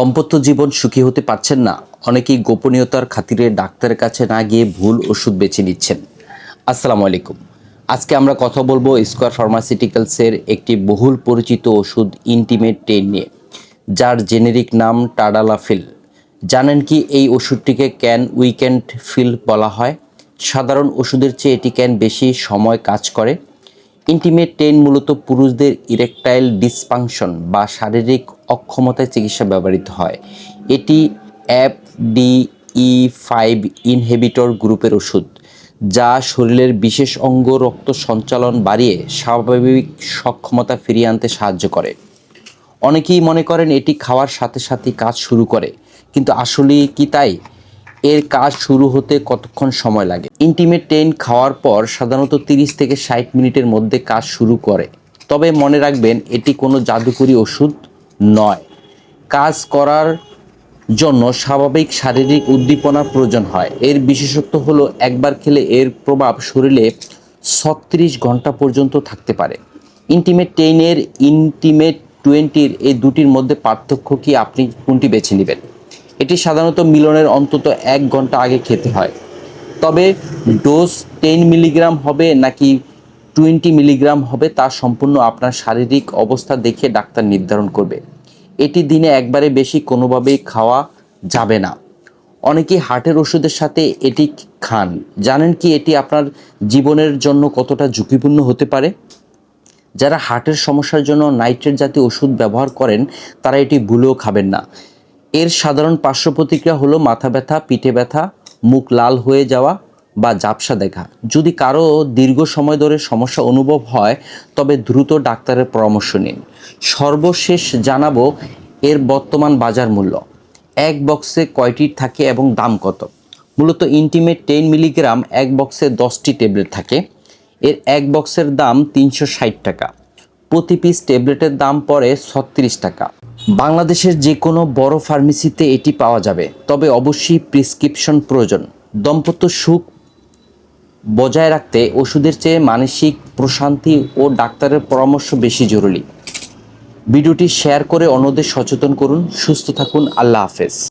দাম্পত্য জীবন সুখী হতে পারছেন না। অনেকেই গোপনীয়তার খাতিরে ডাক্তারের কাছে না গিয়ে ভুল ওষুধ বেছে নিচ্ছেন। আসসালামু আলাইকুম। আজকে আমরা কথা বলব স্কোয়ার ফার্মাসিউটিক্যালসের একটি বহুল পরিচিত ওষুধ ইন্টিমেট টেন নিয়ে, যার জেনেরিক নাম টাডালাফিল জানেন কি এই ওষুধটিকে ক্যান উইকেন্ড ফিল বলা হয়? সাধারণ ওষুধের চেয়ে এটি ক্যান বেশি সময় কাজ করে। ইন্টিমেট টেন মূলত পুরুষদের ইরেকটাইল ডিসফাংশন বা শারীরিক অক্ষমতায় চিকিৎসা ব্যবহৃত হয়। এটি P D E five inhibitor গ্রুপের ওষুধ, যা শরীরের বিশেষ অঙ্গ রক্ত সঞ্চালন বাড়িয়ে স্বাভাবিক সক্ষমতা ফিরিয়ে আনতে সাহায্য করে। অনেকেই মনে করেন এটি খাওয়ার সাথে সাথে কাজ শুরু করে, কিন্তু আসলে কি তাই? এর কাজ শুরু হতে কতক্ষণ সময় লাগে? ইন্টিমেট টেন খাওয়ার পর সাধারণত তিরিশ থেকে ষাট মিনিটের মধ্যে কাজ শুরু করে। তবে মনে রাখবেন, এটি কোনো জাদুকরি ওষুধ নয়। কাজ করার জন্য স্বাভাবিক শারীরিক উদ্দীপনার প্রয়োজন হয়। এর বিশেষত্ব হলো, একবার খেলে এর প্রভাব শরীরে ছত্রিশ ঘণ্টা পর্যন্ত থাকতে পারে। ইন্টিমেট টেনের ইন্টিমেট টোয়েন্টির এই দুটির মধ্যে পার্থক্য কি? আপনি কোনটি বেছে নেবেন? এটি সাধারণত মিলনের অন্তত এক ঘণ্টা আগে খেতে হয়। তবে ডোজ টেন মিলিগ্রাম হবে নাকি টোয়েন্টি মিলিগ্রাম হবে তা সম্পূর্ণ আপনার শারীরিক অবস্থা দেখে ডাক্তার নির্ধারণ করবে। এটি দিনে একবারে বেশি কোনোভাবেই খাওয়া যাবে না। অনেকেই হার্টের ওষুধের সাথে এটি খান। জানেন কি এটি আপনার জীবনের জন্য কতটা ঝুঁকিপূর্ণ হতে পারে? যারা হার্টের সমস্যার জন্য নাইট্রেট জাতীয় ওষুধ ব্যবহার করেন, তারা এটি ভুলেও খাবেন না। এর সাধারণ পার্শ্ব প্রতিক্রিয়া হলো মাথা ব্যথা, পিঠে ব্যথা, মুখ লাল হয়ে যাওয়া বা জাপসা দেখা। যদি কারও দীর্ঘ সময় ধরে সমস্যা অনুভব হয়, তবে দ্রুত ডাক্তারের পরামর্শ নিন। সর্বশেষ জানাব এর বর্তমান বাজার মূল্য। এক বক্সে কয়টি থাকে এবং দাম কত? মূলত ইন্টিমেট টেন মিলিগ্রাম এক বক্সে দশটি ট্যাবলেট থাকে। এর এক বক্সের দাম তিনশো ষাট টাকা। প্রতি পিস ট্যাবলেটের দাম পড়ে ছত্রিশ টাকা। বাংলাদেশের যে কোনো বড় ফার্মেসিতে এটি পাওয়া যাবে, তবে অবশ্যই প্রেসক্রিপশন প্রয়োজন। দম্পত্য সুখ বজায় রাখতে ওষুধের চেয়ে মানসিক প্রশান্তি ও ডাক্তারের পরামর্শ বেশি জরুরি। ভিডিওটি শেয়ার করে অন্যদের সচেতন করুন। সুস্থ থাকুন। আল্লাহ হাফেজ।